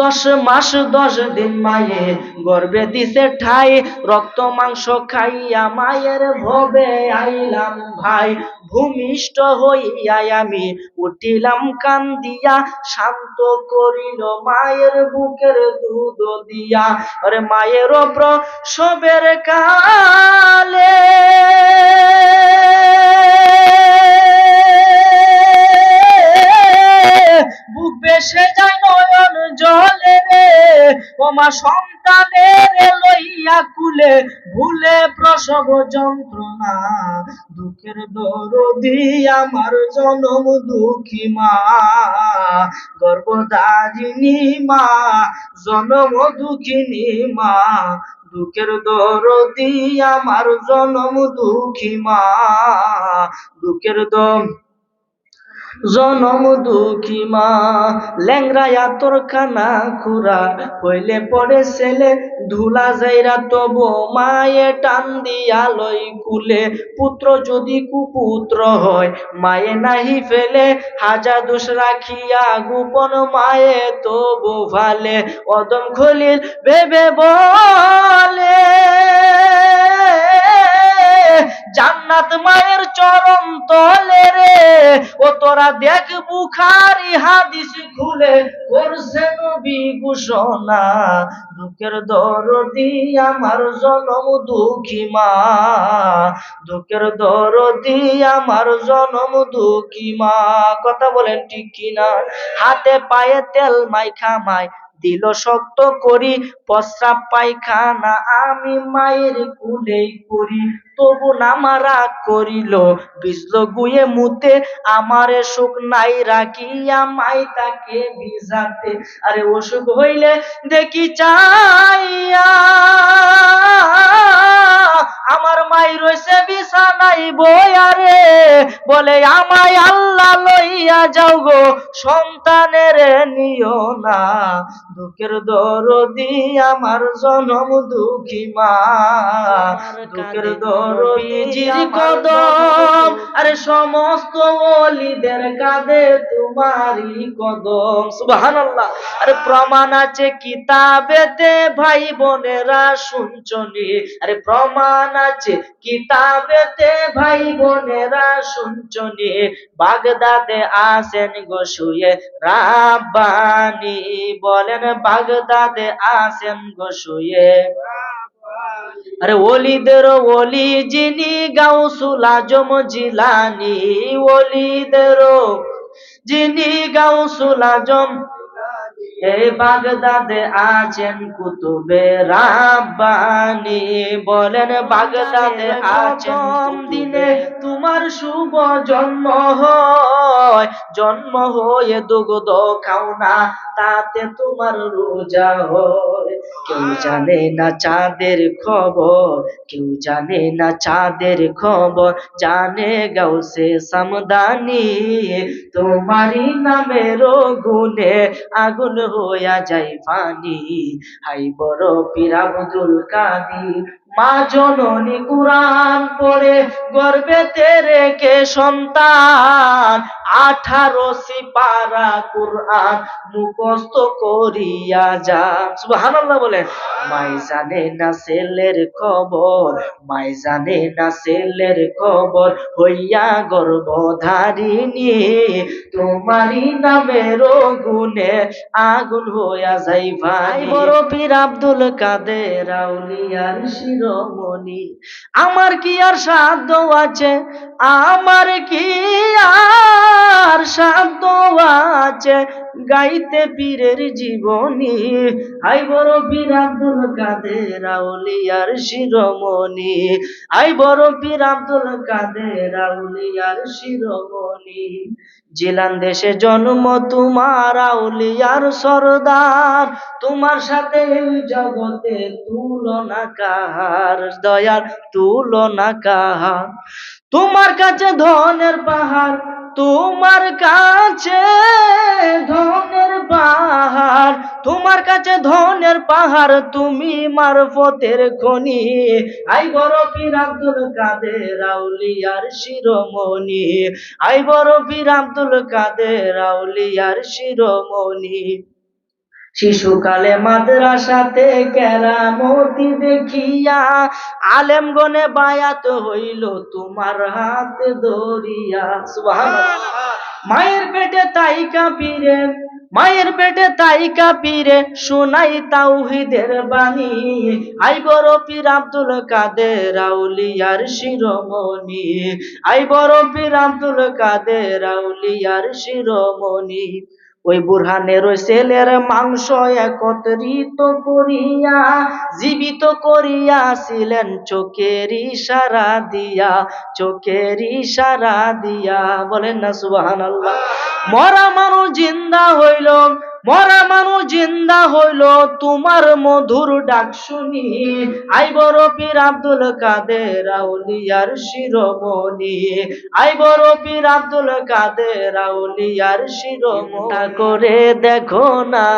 দশ মাস, দশ দিন মায়ে গর্বে দিছে ঠাই। রক্ত, মাংস খাইয়া মায়ের ভবে আইলাম ভাই। ভূমিষ্ঠ হইয়া আমি উঠিলাম কান্দিয়া, শান্ত করিল মায়ের বুকের দুধ দিয়া। আরে মায়ের প্রসবের কালে বুক বেসে যায় ওমা সন্তানের লইয়া কুলে ভুলে প্রসব যন্ত্রণা, দুঃখের দরদি আমার জনম দুঃখী মা, গর্ভধারিণী মা, জনম দুঃখিনী মা, দুঃখের দরদি আমার জনম দুঃখী মা, দুঃখের দম জনম দুঃখী মা। ল্যাংরায়া তোর খানা খুরা হইলে পরে ছেলে। ধুলা যাইরা তব মায়ে টান দিয়া লই কুলে। পুত্র যদি কুপুত্র হয়, মায়ে নাহি ফেলে। হাজার দোষ রাখিয়া গোপন মায়ে তবু ভালে। অদম খলিল ভেবে বলে। জান্নাত মায়ের চরম তলে রে। ও তোরা দেখ বুখারি হাদিস খুলে করছে নবী ঘোষণা, দুঃখের দরদি আমার জনম দুঃখী মা। দুঃখের দরদি আমার জনম দুঃখী মা। কথা বলেন ঠিক কিনা? হাতে পায়ে তেল মাইখা মাই দিল শক্ত করি, প্রস্রাব পায়খানা আমি মায়ের কুলেই করি। তবু নামারা করিল বিজল গুয়ে মুতে, আমারে সুখ নাই রাখিয়া মাই তাকে ভিজাতে। আরে অসুখ হইলে দেখি চাইয়া আমার মাই রয়েছে বিছানাই বয়ারে বলে আমায় আল্লাহ লইয়া যাও গো সন্তানের নিও না। দুঃখের দরদি আমার জনম দুঃখী মা। দুঃখের দরদিজির কদম। আরে সমস্ত ওলিদের কাঁদে তোমারই কদম। সুবহানাল্লাহ। আরে প্রমাণ আছে কিতাবেতে ভাই বোনেরা শুনছনি আরে প্রমাণ আছে কিতাবেতে ভাই বোনেরা শুনছনি বাগদাদে আসেন গো রাব্বানি বলেন, বাগদাদে আসেন আরে ওলিদের ওলি যিনি গাউসুল আজম জিলানি, ওলিদের যিনি এই বাগদাদে আছেন কুতুবে রাব্বানি। বলেন বাগদাদে আছেন দিনে তোমার শুভ জন্ম হয়। জন্ম হয়ে দুগ্ধ খাও না তাতে তোমার রোজা হয়। কেউ জানে না চাঁদের খবর কেউ জানে না চাঁদের খবর। জানে গাউসে সামদানি তোমারই নামের গুনে আগুন হইয়া যাই পানি হাই বড় পীরা বুদুল কাদি মা জননী কুরআন পড়ে, গর্বেতে রেখে সন্তান। আঠারো সিপারা কুরআন মুখস্থ করিয়া যান সুবহানাল্লাহ বলেন মাই জানে না ছেলের খবর মাই জানে না ছেলের খবর হইয়া গর্ভধারিণী, তোমারই নামের গুণে আগুন হইয়া যাই ভাই, বড় পীর আব্দুল কাদের আউলিয়ার শিরোমণি, আমার কি আর সাধ্য আছে? আমার কি আর সাধ্য আছে গাইতে পীরের জীবনী। আই বড় পীর কাদের আউলিয়ার শিরোমণি। আই বড় পীর আব্দুল কাদের আউলিয়ার শিরোমণি। জিলান দেশে জন্ম তোমার আউলিয়ার সরদার। তোমার সাথে এই জগতে তুলনা কাহার দয়ার তুলনা কাহার তোমার কাছে ধনের পাহাড় তোমার কাছে ধনের পাহাড়, তোমার কাছে ধনের পাহাড়, তুমি মারফতের খনি। আই বড় পীর আব্দুল কাদের আউলিয়ার শিরোমণি। আই বড় পীর আব্দুল কাদের আউলিয়ার শিরোমণি। শিশুকালে মাদ্রাসাতে কেরামতি দেখিয়া আলেমগণে বায়াত হইল তোমার হাত ধরিয়া। মায়ের পেটে তাই কাঁপিরে, মায়ের পেটে তাই কাঁপিরে শোনাই তাওহিদের বাণী। আই বড় পীর আব্দুল কাদের আউলিয়ার শিরোমণি। আই বড় পীর আব্দুল কাদের আউলিয়ার শিরোমণি। ওই বুরহানের ছেলের মাংস একত্রিত করিয়া, জীবিত করিয়াছিলেন চোখের ইশারা দিয়া, চোখের ইশারা দিয়া। বলেন না আল্লাহ মরা মানুষ জিন্দা হইল। মরা মানুষ জিন্দা হইল, তোমার মধুর ডাক শুনি। আই বড় পীর আব্দুল কাদের আউলিয়ার শিরোমণি। আই বড় পীর আব্দুল কাদের আউলিয়ার শিরোমণি। করে দেখো না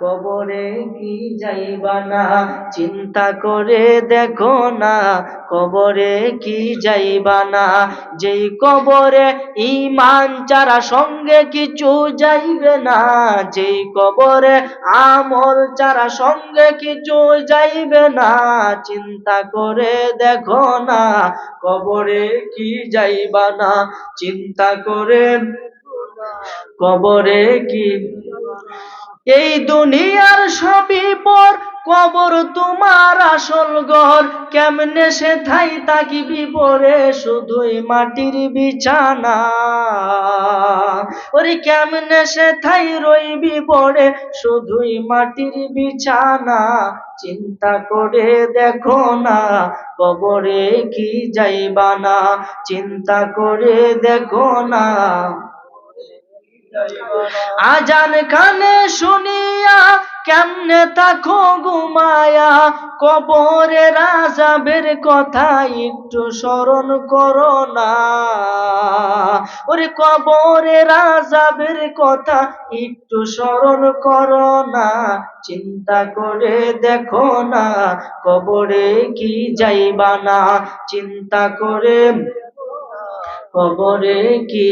কবরে কি যাইবা না? চিন্তা করে দেখো না, কবরে কি যাইবা না? যেই কবরে ইমান চারা সঙ্গে কিছু যাইবে না, যেই কবরে আমল চারা সঙ্গে কিছু যাইবে না, চিন্তা করে দেখো না, কবরে কি যাইবা না? চিন্তা করে কবরে কি এই দুনিয়ার সবই পর কবর তোমার আসল ঘর। কেমনে সে থাই তাকিবি পরে শুধুই মাটির বিছানা। ওরে কেমনে সে থাই রইবি পরে শুধুই মাটির বিছানা। চিন্তা করে দেখো না, কবরে কি যাইবা না। চিন্তা করে দেখো না আজান কানে শুনিয়া কেমনে তাকো ঘুমায়া কবরে রাজাবের কথা একটু স্মরণ করো না। ওরে কবরে রাজাবের কথা একটু স্মরণ করো না। চিন্তা করে দেখো না, কবরে কি যাইবা না। চিন্তা করে কবরে কি